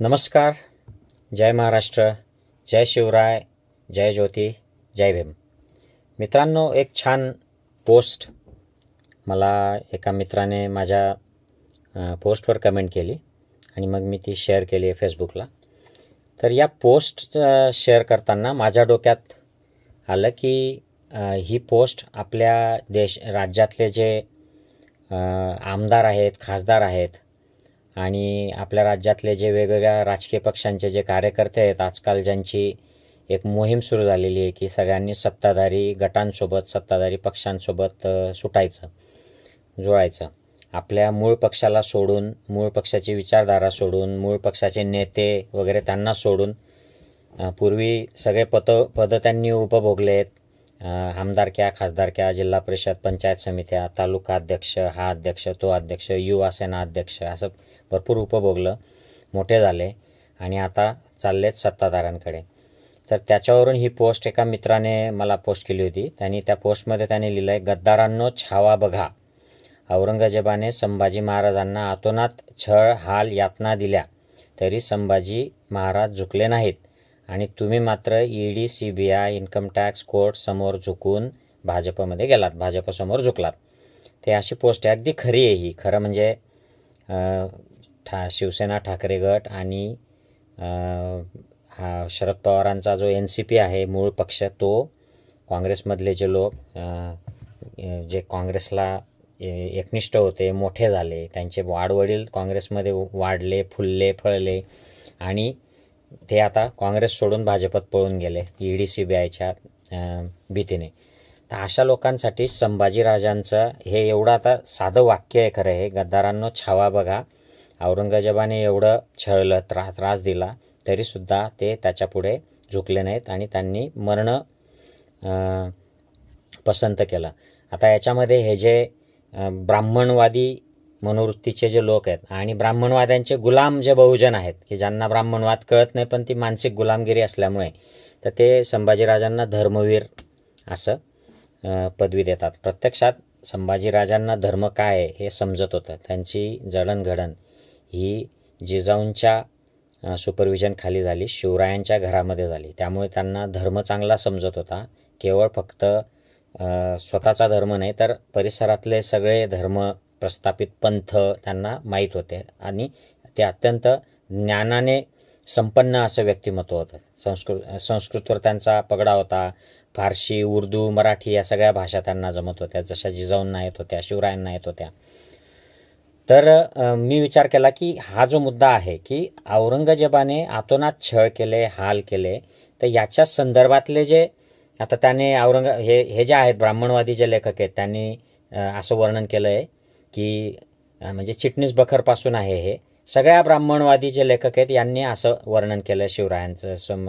नमस्कार जय महाराष्ट्र जय शिवराय जय ज्योती जय भीम. मित्रांनो एक छान पोस्ट मला एका मित्राने माझ्या पोस्टवर कमेंट केली आणि मग मी ती शेअर केली आहे फेसबुकला. तर या पोस्ट शेअर करताना माझ्या डोक्यात आलं की ही पोस्ट आपल्या देश राज्यातले जे आमदार आहेत खासदार आहेत आणि आपल्या राज्यातले जे वेगवेगळ्या राजकीय पक्षांचे जे कार्यकर्ते आहेत आजकाल ज्यांची एक मोहीम सुरू झालेली आहे की सगळ्यांनी सत्ताधारी गटांसोबत सत्ताधारी पक्षांसोबत सुटायचं जुळायचं. आपल्या मूळ पक्षाला सोडून मूळ पक्षाची विचारधारा सोडून मूळ पक्षाचे नेते वगैरे त्यांना सोडून पूर्वी सगळे पद पदं त्यांनी उपभोगले आहेत. आमदारक्या खासदारक्या जिल्हा परिषद पंचायत समित्या तालुका अध्यक्ष हा अध्यक्ष तो अध्यक्ष युवासेना अध्यक्ष असं भरपूर उपभोगलं मोठे झाले आणि आता चाललेत सत्ताधाऱ्यांकडे. तर त्याच्यावरून ही पोस्ट एका मित्राने मला पोस्ट केली होती. त्यांनी त्या पोस्टमध्ये त्याने लिहिलं आहे गद्दारांनो छावा बघा. औरंगजेबाने संभाजी महाराजांना आतोनात छळ हाल यातना दिल्या तरी संभाजी महाराज झुकले नाहीत. आणि तुम्ही मात्र E D C B I income tax court समोर झुकून भाजपमध्ये गेलात भाजपसमोर झुकलात. ते अशी पोस्ट आहे. अगदी खरी आहे ही. खरं म्हणजे ठा शिवसेना ठाकरे गट आणि हा शरद पवारांचा जो एन सी पी आहे मूळ पक्ष तो काँग्रेसमधले जे लोक जे काँग्रेसला ए- एकनिष्ठ होते मोठे झाले त्यांचे वाडवडील काँग्रेसमध्ये वाढले फुलले फळले आणि ते आता काँग्रेस सोडून भाजपात पळून गेले ई डी सी बी आयच्या भीतीने. तर अशा लोकांसाठी संभाजीराजांचं हे एवढं आता साधं वाक्य आहे खरं हे. गद्दारांनो छावा बघा. औरंगजेबाने एवढं छळलं त्रा त्रास दिला तरीसुद्धा ते त्याच्यापुढे झुकले नाहीत आणि त्यांनी मरणं पसंत केलं. आता याच्यामध्ये हे जे ब्राह्मणवादी मनोवृत्तीचे जे लोक आहेत आणि ब्राह्मणवाद्यांचे गुलाम जे बहुजन आहेत की ज्यांना ब्राह्मणवाद कळत नाही पण ती मानसिक गुलामगिरी असल्यामुळे तर ते संभाजीराजांना धर्मवीर असं पदवी देतात. प्रत्यक्षात संभाजीराजांना धर्म काय आहे हे समजत होतं. त्यांची जडणघडण ही जिजाऊंच्या सुपरविजनखाली झाली शिवरायांच्या घरामध्ये झाली. त्यामुळे त्यांना धर्म चांगला समजत होता. केवळ फक्त स्वतःचा धर्म नाही तर परिसरातले सगळे धर्म प्रस्थापित पंथ त्यांना माहीत होते. आणि ते अत्यंत ज्ञानाने संपन्न असं व्यक्तिमत्व होतं. संस्कृत संस्कृतवर त्यांचा पगडा होता. फारशी उर्दू मराठी या सगळ्या भाषा त्यांना जमत होत्या. जशा जिजाऊंना येत होत्या शिवरायांना येत होत्या. तर मी विचार केला की हा जो मुद्दा आहे की औरंगजेबाने आतोनात छळ केले हाल केले तर याच्या संदर्भातले जे आता त्याने औरंग हे हे जे आहेत ब्राह्मणवादी जे लेखक आहेत त्यांनी असं वर्णन केलं आहे की म्हणजे चिटणीस बखरपासून आहे हे. सगळ्या ब्राह्मणवादी जे लेखक आहेत यांनी असं वर्णन केलं शिवरायांचं सम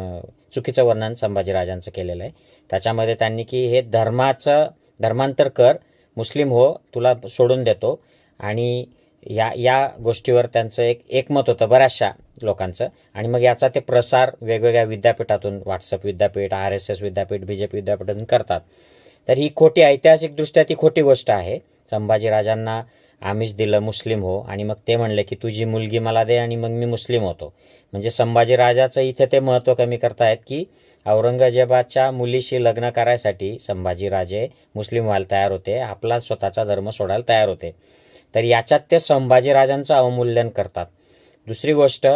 चुकीचं वर्णन संभाजीराजांचं केलेलं आहे. त्याच्यामध्ये त्यांनी की हे धर्माचं धर्मांतर कर मुस्लिम हो तुला सोडून देतो. आणि या या गोष्टीवर त्यांचं एक एकमत होतं बऱ्याचशा लोकांचं. आणि मग याचा ते प्रसार वेगवेगळ्या विद्यापीठातून व्हॉट्सअप विद्यापीठ आर एस एस विद्यापीठ बी जे पी विद्यापीठातून करतात. तर ही खोटी ऐतिहासिकदृष्ट्या ती खोटी गोष्ट आहे. संभाजीराजांना आमिष दिलं मुस्लिम हो. आणि मग ते म्हणले की तुझी मुलगी मला दे आणि मग मी मुस्लिम होतो. म्हणजे संभाजीराजाचं इथे ते महत्त्व कमी करतायत की औरंगजेबाच्या मुलीशी लग्न करायसाठी संभाजीराजे मुस्लिम व्हायला तयार होते. आपला स्वतःचा धर्म सोडायला तयार होते. तर याच्यात ते संभाजीराजांचं अवमूल्यन करतात. दुसरी गोष्ट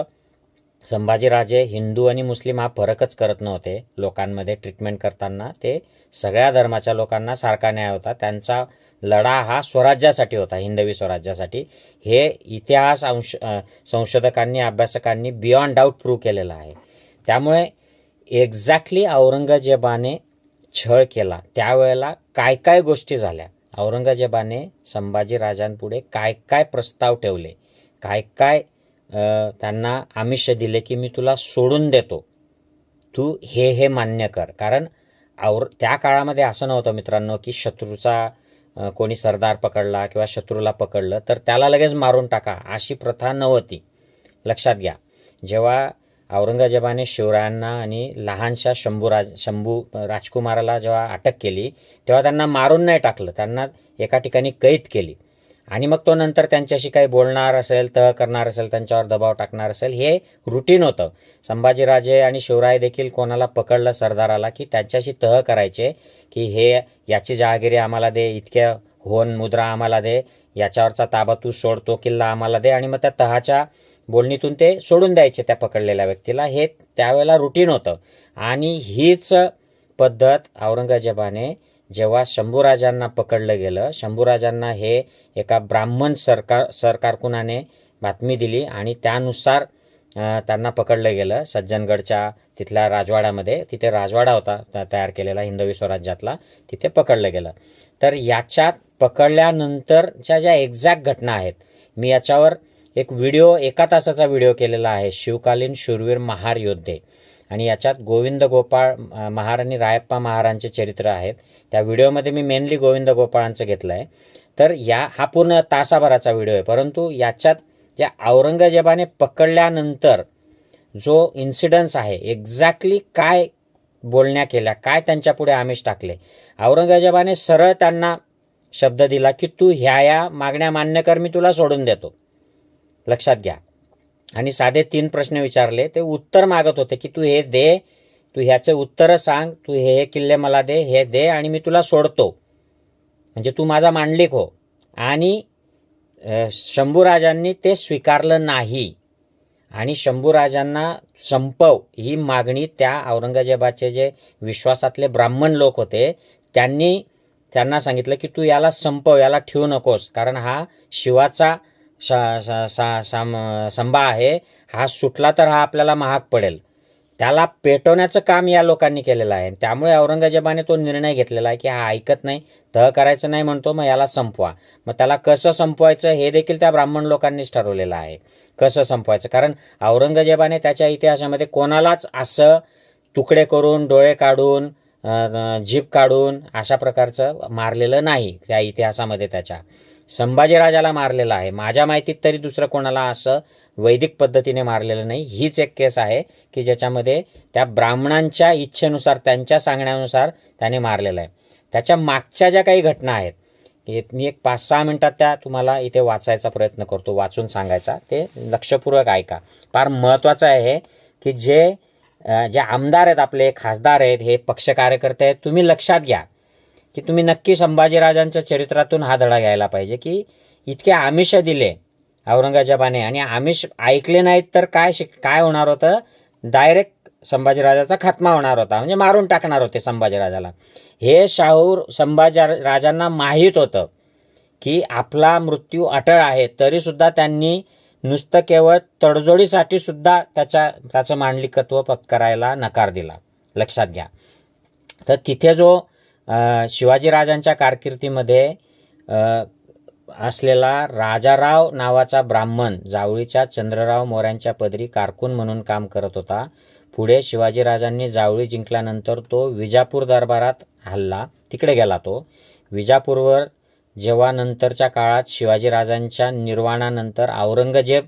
संभाजीराजे हिंदू आणि मुस्लिम हा फरकच करत नव्हते. लोकांमध्ये ट्रीटमेंट करताना ते सगळ्या धर्माच्या लोकांना सारखा न्याय होता. त्यांचा लढा हा स्वराज्यासाठी होता हिंदवी स्वराज्यासाठी. हे इतिहास अंश संशोधकांनी अभ्यासकांनी बियॉन्ड डाऊट प्रूव्ह केलेलं आहे. त्यामुळे एक्झॅक्टली औरंगजेबाने छळ केला. त्यावेळेला काय काय गोष्टी झाल्या? औरंगजेबाने संभाजीराजांपुढे काय काय प्रस्ताव ठेवले? काय काय त्यांना आमिष दिले की मी तुला सोडून देतो. तू हे हे मान्य कर. कारण और त्या काळामध्ये असं नव्हतं मित्रांनो की शत्रूचा कोणी सरदार पकडला किंवा शत्रूला पकडलं तर त्याला लगेच मारून टाका. अशी प्रथा नव्हती. लक्षात घ्या. जेव्हा औरंगजेबाने शिवरायांना आणि लहानशा शंभूराज शंभू राजकुमाराला जेव्हा अटक केली तेव्हा त्यांना मारून नाही टाकलं. त्यांना एका ठिकाणी कैद केली. आणि मग तो नंतर त्यांच्याशी काही बोलणार असेल तह करणार असेल त्यांच्यावर दबाव टाकणार असेल हे रुटीन होतं. संभाजीराजे आणि शिवराय देखील कोणाला पकडलं सरदाराला की त्यांच्याशी तह करायचे की हे याची जहागिरी आम्हाला दे इतक्या होन मुद्रा आम्हाला दे याच्यावरचा ताबा तू सोड तो किल्ला आम्हाला दे आणि मग त्या तहाच्या बोलणीतून ते सोडून द्यायचे त्या पकडलेल्या व्यक्तीला. हे त्यावेळेला रुटीन होतं. आणि हीच पद्धत औरंगजेबाने जेव्हा शंभूराजांना पकडलं गेलं शंभूराजांना हे एका ब्राह्मण सरकार सरकारकुनाने बातमी दिली आणि त्यानुसार त्यांना पकडलं गेलं. सज्जनगडच्या तिथल्या राजवाड्यामध्ये तिथे राजवाडा होता तयार केलेला हिंदवी स्वराज्यातला तिथे पकडलं गेलं. तर याच्यात पकडल्यानंतरच्या ज्या एक्झॅक्ट घटना आहेत मी याच्यावर एक व्हिडिओ एका तासाचा व्हिडिओ केलेला आहे शिवकालीन शूरवीर महार योद्धे. आणि याच्यात गोविंद गोपाळ महार आणि रायप्पा महारांचे चरित्र आहेत. त्या व्हिडिओमध्ये मी मेनली गोविंद गोपाळांचं घेतलं आहे तर या हा पूर्ण तासाभराचा व्हिडिओ आहे. परंतु याच्यात ज्या औरंगजेबाने पकडल्यानंतर जो इन्सिडन्स आहे एक्झॅक्टली काय बोलण्या केल्या काय त्यांच्यापुढे आमिष टाकले औरंगजेबाने सरळ त्यांना शब्द दिला की तू ह्या या मागण्या मान्य कर मी तुला सोडून देतो. लक्षात घ्या. आणि साधे तीन प्रश्न विचारले ते उत्तर मागत होते की तू हे दे तू ह्याचं उत्तरं सांग तू हे हे किल्ले मला दे हे दे आणि मी तुला सोडतो. म्हणजे तू माझा मांडलिक हो. आणि शंभूराजांनी ते स्वीकारलं नाही. आणि शंभूराजांना संपव ही मागणी त्या औरंगजेबाचे जे विश्वासातले ब्राह्मण लोक होते त्यांनी त्यांना सांगितलं की तू याला संपव याला ठेवू नकोस. कारण हा शिवाचा शा स- सा साम संभा आहे हा सुटला तर हा आपल्याला महाग पडेल. त्याला पेटवण्याचं काम या लोकांनी केलेलं आहे. त्यामुळे औरंगजेबाने तो निर्णय घेतलेला आहे की हा ऐकत नाही तह करायचं नाही म्हणतो मग याला संपवा. मग त्याला कसं संपवायचं हे देखील त्या ब्राह्मण लोकांनीच ठरवलेलं आहे. कसं संपवायचं? कारण औरंगजेबाने त्याच्या इतिहासामध्ये कोणालाच असं तुकडे करून डोळे काढून जीभ काढून अशा प्रकारचं मारलेलं नाही त्या इतिहासामध्ये त्याच्या. संभाजीराजाला मारलेलं आहे. माझ्या माहितीत तरी दुसरं कोणाला असं वैदिक पद्धतीने मारलेलं नाही. हीच एक केस आहे की ज्याच्यामध्ये त्या ब्राह्मणांच्या इच्छेनुसार त्यांच्या सांगण्यानुसार त्याने मारलेलं आहे. त्याच्या मागच्या ज्या काही घटना आहेत हे मी एक पाच सहा मिनटात त्या तुम्हाला इथे वाचायचा प्रयत्न करतो वाचून सांगायचा. ते लक्षपूर्वक ऐका. फार महत्त्वाचं आहे की जे जे आमदार आहेत आपले खासदार आहेत हे पक्ष कार्यकर्ते आहेत तुम्ही लक्षात घ्या. की तुम्ही नक्की संभाजीराजांच्या चरित्रातून हा धडा घ्यायला पाहिजे की इतके आमिष दिले औरंगजेबाने आणि आमिष ऐकले नाहीत तर काय शिक काय होणार होतं? डायरेक्ट संभाजीराजाचा खात्मा होणार होता. म्हणजे मारून टाकणार होते संभाजीराजाला. हे शाहूर संभाजी राजांना माहीत होतं की आपला मृत्यू अटळ आहे तरीसुद्धा त्यांनी नुसतं केवळ तडजोडीसाठी सुद्धा त्याच्या त्याचं मांडलिकत्व पत्करायला नकार दिला. लक्षात घ्या. तर तिथे जो शिवाजीराजांच्या कारकिर्दीमध्ये असलेला राजाराव नावाचा ब्राह्मण जावळीच्या चंद्रराव मोऱ्यांच्या पदरी कारकून म्हणून काम करत होता. पुढे शिवाजीराजांनी जावळी जिंकल्यानंतर तो विजापूर दरबारात हल्ला तिकडे गेला तो. विजापूरवर जेव्हा नंतरच्या काळात शिवाजीराजांच्या निर्वाणानंतर औरंगजेब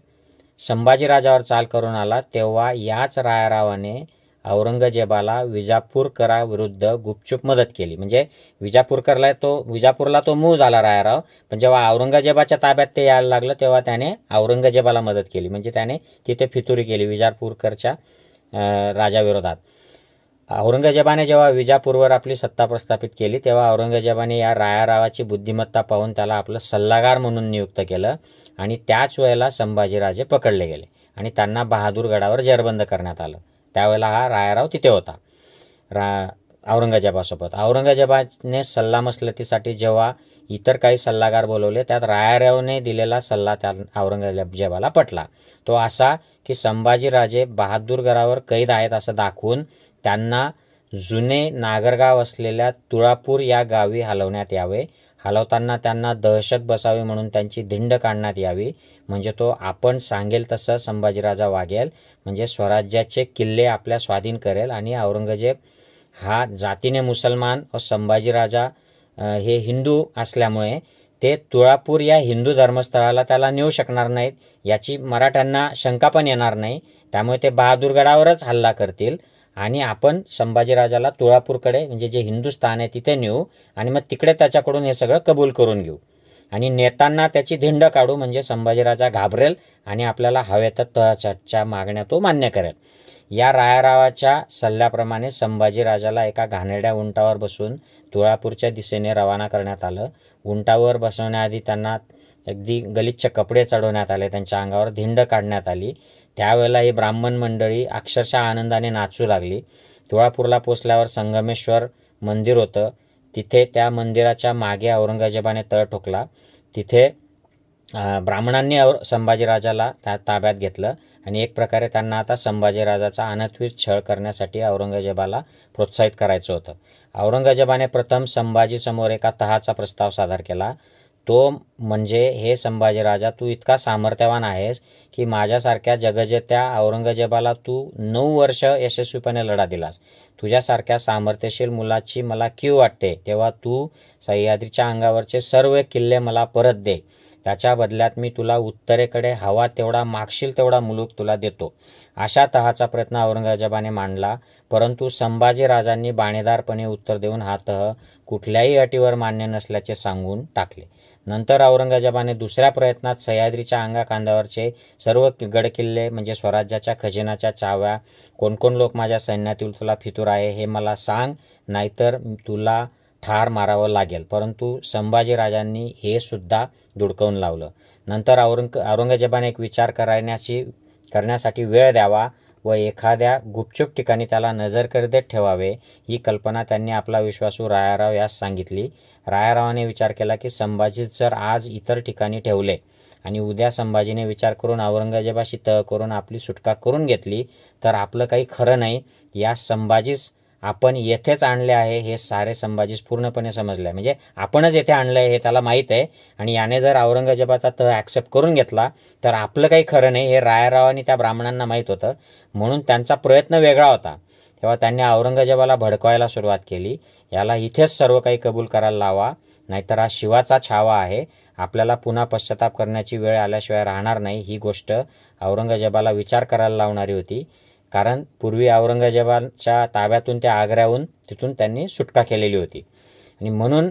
संभाजीराजावर चाल करून आला तेव्हा याच रायारावाने औरंगजेबाला विजापूरकराविरुद्ध गुपचूप मदत केली. म्हणजे विजापूरकरला तो विजापूरला तो मूळ झाला रायाराव. पण जेव्हा औरंगजेबाच्या ताब्यात ते यायला लागलं तेव्हा त्याने औरंगजेबाला मदत केली. म्हणजे त्याने तिथे फितुरी केली विजापूरकरच्या राजाविरोधात. औरंगजेबाने जेव्हा विजापूरवर आपली सत्ता प्रस्थापित केली तेव्हा औरंगजेबाने या रायारावाची बुद्धिमत्ता पाहून त्याला आपलं सल्लागार म्हणून नियुक्त केलं आणि त्याच वेळेला संभाजीराजे पकडले गेले आणि त्यांना बहादूरगडावर जेरबंद करण्यात आलं. त्यावेळेला हा रायाराव तिथे होता. रा औरंगजेबासोबत. औरंगजेबाने सल्लामसलतीसाठी जेव्हा इतर काही सल्लागार बोलवले त्यात रायारावने दिलेला सल्ला त्या औरंगजेबाला पटला. तो असा की संभाजीराजे बहादूरगडावर कैद आहेत असं दाखवून त्यांना जुने नागरगाव असलेल्या तुळापूर या गावी हलवण्यात यावे. हलवताना त्यांना दहशत बसावी म्हणून त्यांची धिंड काढण्यात यावी. म्हणजे तो आपण सांगेल तसं संभाजीराजा वागेल. म्हणजे स्वराज्याचे किल्ले आपल्या स्वाधीन करेल. आणि औरंगजेब हा जातीने मुसलमान व संभाजीराजा हे हिंदू असल्यामुळे ते तुळापूर या हिंदू धर्मस्थळाला त्याला नेऊ शकणार नाहीत. याची मराठ्यांना शंका पण येणार नाही. त्यामुळे ते बहादूरगडावरच हल्ला करतील. आणि आपण संभाजीराजाला तुळापूरकडे म्हणजे जे हिंदुस्थान आहे तिथे नेऊ आणि मग तिकडे त्याच्याकडून हे सगळं कबूल करून घेऊ. आणि नेतांना त्याची धिंड काढू म्हणजे संभाजीराजा घाबरेल आणि आपल्याला हवे तर तहच्या मागण्या तो मान्य करेल. या रायारावाच्या सल्ल्याप्रमाणे संभाजीराजाला एका घाणेरड्या उंटावर बसून तुळापूरच्या दिशेने रवाना करण्यात आलं. उंटावर बसवण्याआधी त्यांना अगदी गलिच्छ कपडे चढवण्यात आले त्यांच्या अंगावर धिंड काढण्यात आली. त्यावेळेला ही ब्राह्मण मंडळी अक्षरशः आनंदाने नाचू लागली. तुळापूरला पोचल्यावर संगमेश्वर मंदिर होतं. तिथे त्या मंदिराच्या मागे औरंगजेबाने तळ ठोकला. तिथे ब्राह्मणांनी औ संभाजीराजाला त्या ताब्यात घेतलं आणि एक प्रकारे त्यांना आता संभाजीराजाचा अनथवीर छळ करण्यासाठी औरंगजेबाला प्रोत्साहित करायचं होतं. औरंगजेबाने प्रथम संभाजीसमोर एका तहाचा प्रस्ताव सादर केला. तो म्हणजे हे संभाजीराजा तू इतका सामर्थ्यवान आहेस की माझ्यासारख्या जगजेत्या औरंगजेबाला तू नऊ वर्ष यशस्वीपणे लढा दिलास. तुझ्यासारख्या सामर्थ्यशील मुलाची मला क्यू वाटते? तेव्हा तू सह्याद्रीच्या अंगावरचे सर्व किल्ले मला परत दे. त्याच्या बदल्यात मी तुला उत्तरेकडे हवा तेवढा मागशील तेवढा मुलूक तुला देतो. अशा तहाचा प्रयत्न औरंगजेबाने मांडला परंतु संभाजीराजांनी बाणेदारपणे उत्तर देऊन हा तह कुठल्याही अटीवर मान्य नसल्याचे सांगून टाकले. नंतर औरंगजेबाने दुसऱ्या प्रयत्नात सह्याद्रीच्या अंगाकांदावरचे सर्व गडकिल्ले म्हणजे स्वराज्याच्या खजिनाच्या चाव्या कोण कोण लोक माझ्या सैन्यातील तुला फितूर आहे हे मला सांग नाहीतर तुला ठार मारावं लागेल. परंतु संभाजीराजांनी हे सुद्धा दुडकवून लावलं. नंतर औरंग औरंगजेबाने एक विचार करण्याची करण्यासाठी वेळ द्यावा व एखाद्या गुपचूप ठिकाणी त्याला नजरकर्देत ठेवावे ही कल्पना त्यांनी आपला विश्वासू रायाराव यास सांगितली. रायारावाने विचार केला की संभाजीच जर आज इतर ठिकाणी ठेवले आणि उद्या संभाजीने विचार करून औरंगजेबाशी तह करून आपली सुटका करून घेतली तर आपलं काही खरं नाही. या संभाजीस आपण येथेच आणले आहे हे सारे संभाजीस पूर्णपणे समजले. आहे म्हणजे आपणच येथे आणलं आहे हे त्याला माहीत आहे. आणि याने जर औरंगजेबाचा तह ॲक्सेप्ट करून घेतला तर आपलं काही खरं नाही हे रायारावांनी त्या ब्राह्मणांना माहीत होतं. म्हणून त्यांचा प्रयत्न वेगळा होता. तेव्हा त्यांनी औरंगजेबाला भडकवायला सुरुवात केली. याला इथेच सर्व काही कबूल करायला लावा नाहीतर हा शिवाचा छावा आहे. आपल्याला पुन्हा पश्चाताप करण्याची वेळ आल्याशिवाय राहणार नाही. ही गोष्ट औरंगजेबाला विचार करायला लावणारी होती. कारण पूर्वी औरंगजेबाच्या ताब्यातून त्या आग्र्याहून तिथून त्यांनी सुटका केलेली होती. आणि म्हणून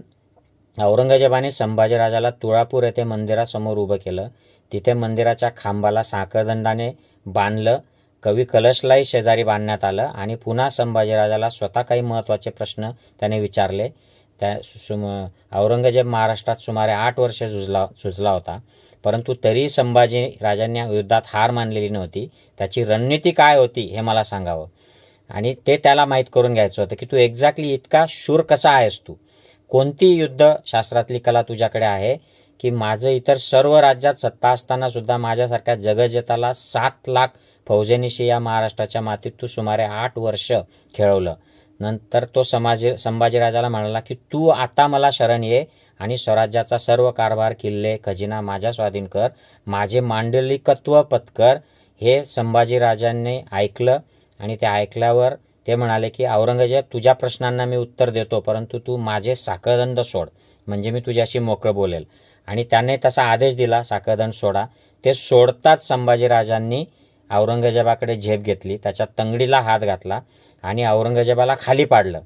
औरंगजेबाने संभाजीराजाला तुळापूर येथे मंदिरासमोर उभं केलं. तिथे मंदिराच्या खांबाला साखरदंडाने बांधलं. कवी कलशलाही शेजारी बांधण्यात आलं आणि पुन्हा संभाजीराजाला स्वतः काही महत्त्वाचे प्रश्न त्याने विचारले. त्या सुम औरंगजेब महाराष्ट्रात सुमारे आठ वर्ष झुजला झुजला होता. परंतु तरी संभाजी राजांनी युद्धात हार मानलेली नव्हती. त्याची रणनीती काय होती हे मला सांगावं. आणि ते त्याला माहीत करून घ्यायचं होतं की तू एक्झॅक्टली इतका शूर कसा आहेस तू? कोणती युद्धशास्त्रातली कला तुझ्याकडे आहे की माझं इतर सर्व राज्यात सत्ता असताना सुद्धा माझ्यासारख्या जगजेताला सात लाख फौजेनिशी या महाराष्ट्राच्या मातीत तू सुमारे आठ वर्ष खेळवलं? नंतर तो समाजी संभाजीराजाला म्हणाला की तू आता मला शरण ये आणि स्वराज्याचा सर्व कारभार किल्ले खजिना माझ्या स्वाधीन कर. माझे मांडलिकत्व पत्कर हे संभाजीराजांनी ऐकलं आणि ते ऐकल्यावर ते म्हणाले की औरंगजेब तुझ्या प्रश्नांना मी उत्तर देतो परंतु तू माझे साखळदंड सोड. म्हणजे मी तुझ्याशी मोकळं बोलेल. आणि त्याने तसा आदेश दिला साखळदंड सोडा. ते सोडताच संभाजीराजांनी औरंगजेबाकडे झेप घेतली. त्याच्या तंगडीला हात घातला. आणि औरंगजेबाला खाली पाडलं.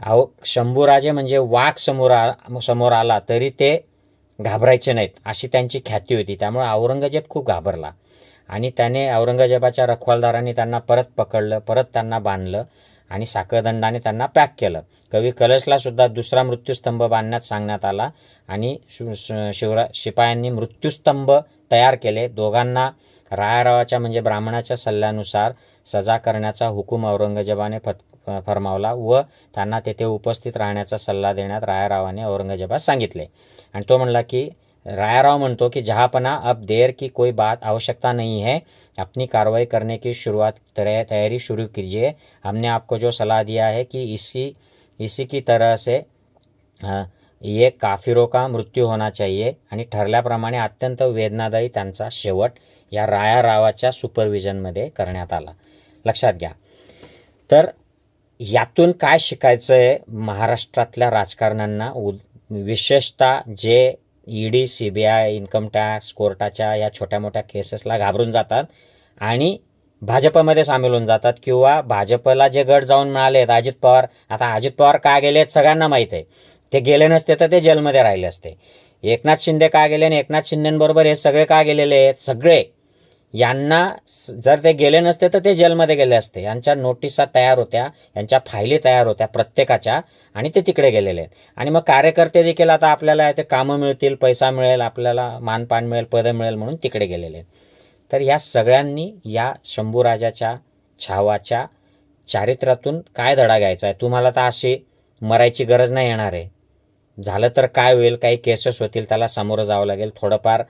अहो शंभूराजे म्हणजे वाघ समोर आ समोर आला तरी ते घाबरायचे नाहीत अशी त्यांची ख्याती होती. त्यामुळे औरंगजेब खूप घाबरला. आणि त्याने औरंगजेबाच्या रखवालदारांनी त्यांना परत पकडलं परत त्यांना बांधलं आणि साखळदंडाने त्यांना पॅक केलं. कवी कलशला सुद्धा दुसरा मृत्यूस्तंभ बांधण्यात सांगण्यात आला आणि शिवरा शिपायांनी मृत्यूस्तंभ तयार केले. दोघांना रायारावाच्या म्हणजे ब्राह्मणाच्या सल्ल्यानुसार सजा करण्याचा हुकूम औरंगजेबाने फत फरमावला व त्यांना तेथे उपस्थित राहण्याचा सल्ला देण्यात रायारावाने औरंगजेबास सांगितले. आणि तो म्हणला की रायाराव म्हणतो की जहापना अब देर की कोई बात आवश्यकता नहीं है. अपनी कार्रवाई करने की शुरुआत तैया- तैयारी शुरू कीजिए. हमने आपको जो सलाह दिया है कि इसी इसी की तरह से ये काफिरो का मृत्यू होना चाहिए. आणि ठरल्याप्रमाणे अत्यंत वेदनादायी त्यांचा शेवट या रायारावाच्या सुपरविजनमध्ये करण्यात आला. लक्षात घ्या. तर यातून काय शिकायचं आहे महाराष्ट्रातल्या राजकारण्यांना उद विशेषतः जे E D C B I income tax कोर्टाच्या या छोट्या मोठ्या केसेसला घाबरून जातात आणि भाजपमध्ये सामील होऊन जातात किंवा भाजपला जे गट जाऊन मिळालेत अजित पवार. आता अजित पवार का गेलेत सगळ्यांना माहीत आहे. ते गेले नसते तर ते जेलमध्ये राहिले असते. एकनाथ शिंदे का गेले आणि एकनाथ शिंदेबरोबर हे सगळे का गेलेले आहेत? सगळे. यांना जर ते गेले नसते तर ते जेलमध्ये गेले असते. यांच्या नोटिसा तयार होत्या यांच्या फायली तयार होत्या प्रत्येकाच्या आणि ते तिकडे गेलेले आहेत. आणि मग कार्यकर्ते देखील आता आपल्याला ते कामं मिळतील पैसा मिळेल आपल्याला मानपान मिळेल पदं मिळेल म्हणून तिकडे गेलेले आहेत. तर या सगळ्यांनी या शंभूराजाच्या छावाच्या चारित्र्यातून काय धडा घ्यायचा आहे? तुम्हाला तर अशी मरायची गरज नाही येणार आहे. झालं तर काय होईल? काही केसेस होतील त्याला सामोरं जावं लागेल. थोडंफार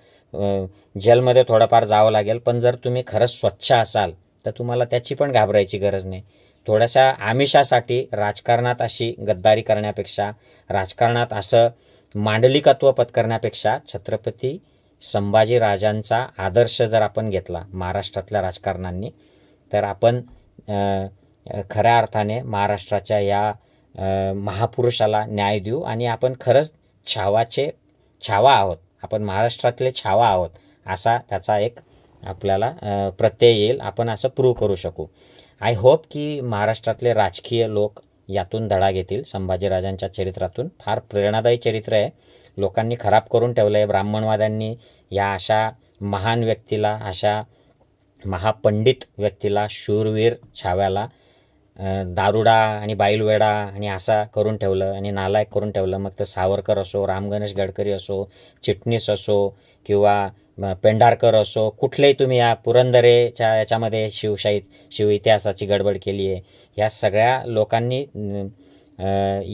जेलमध्ये थोडंफार जावं लागेल पण जर तुम्ही खरंच स्वच्छ असाल तर तुम्हाला त्याची पण घाबरायची गरज नाही. थोड्याशा आमिषासाठी राजकारणात अशी गद्दारी करण्यापेक्षा राजकारणात असं मांडलिकत्व पत्करण्यापेक्षा छत्रपती संभाजीराजांचा आदर्श जर आपण घेतला महाराष्ट्रातल्या राजकारणांनी तर आपण खऱ्या अर्थाने महाराष्ट्राच्या या महापुरुषाला न्याय देऊ आणि आपण खरंच छावाचे छावा आहोत. आपण महाराष्ट्रातले छावा आहोत असा त्याचा एक आपल्याला प्रत्यय येईल. आपण असं प्रूव्ह करू शकू. आय होप की महाराष्ट्रातले राजकीय लोक यातून धडा घेतील. संभाजीराजांच्या चरित्रातून फार प्रेरणादायी चरित्र आहे. लोकांनी खराब करून ठेवलं आहे ब्राह्मणवाद्यांनी या अशा महान व्यक्तीला अशा महापंडित व्यक्तीला शूरवीर छाव्याला दारुडा आणि बाईलवेडा आणि असा करून ठेवलं आणि नालायक करून ठेवलं. मग तर सावरकर असो रामगणेश गडकरी असो चिटणीस असो किंवा पेंढारकर असो कुठलेही तुम्ही या पुरंदरेच्या याच्यामध्ये शिवशाहीत शिव इतिहासाची गडबड केली आहे. या सगळ्या लोकांनी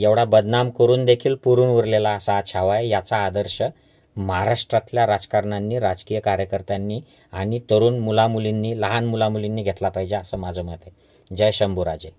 एवढा बदनाम करून देखील पुरून उरलेला असा हा छावा आहे. याचा आदर्श महाराष्ट्रातल्या राजकारण्यांनी राजकीय कार्यकर्त्यांनी आणि तरुण मुलामुलींनी लहान मुलामुलींनी घेतला पाहिजे असं माझं मत आहे. जय शंभूराजे.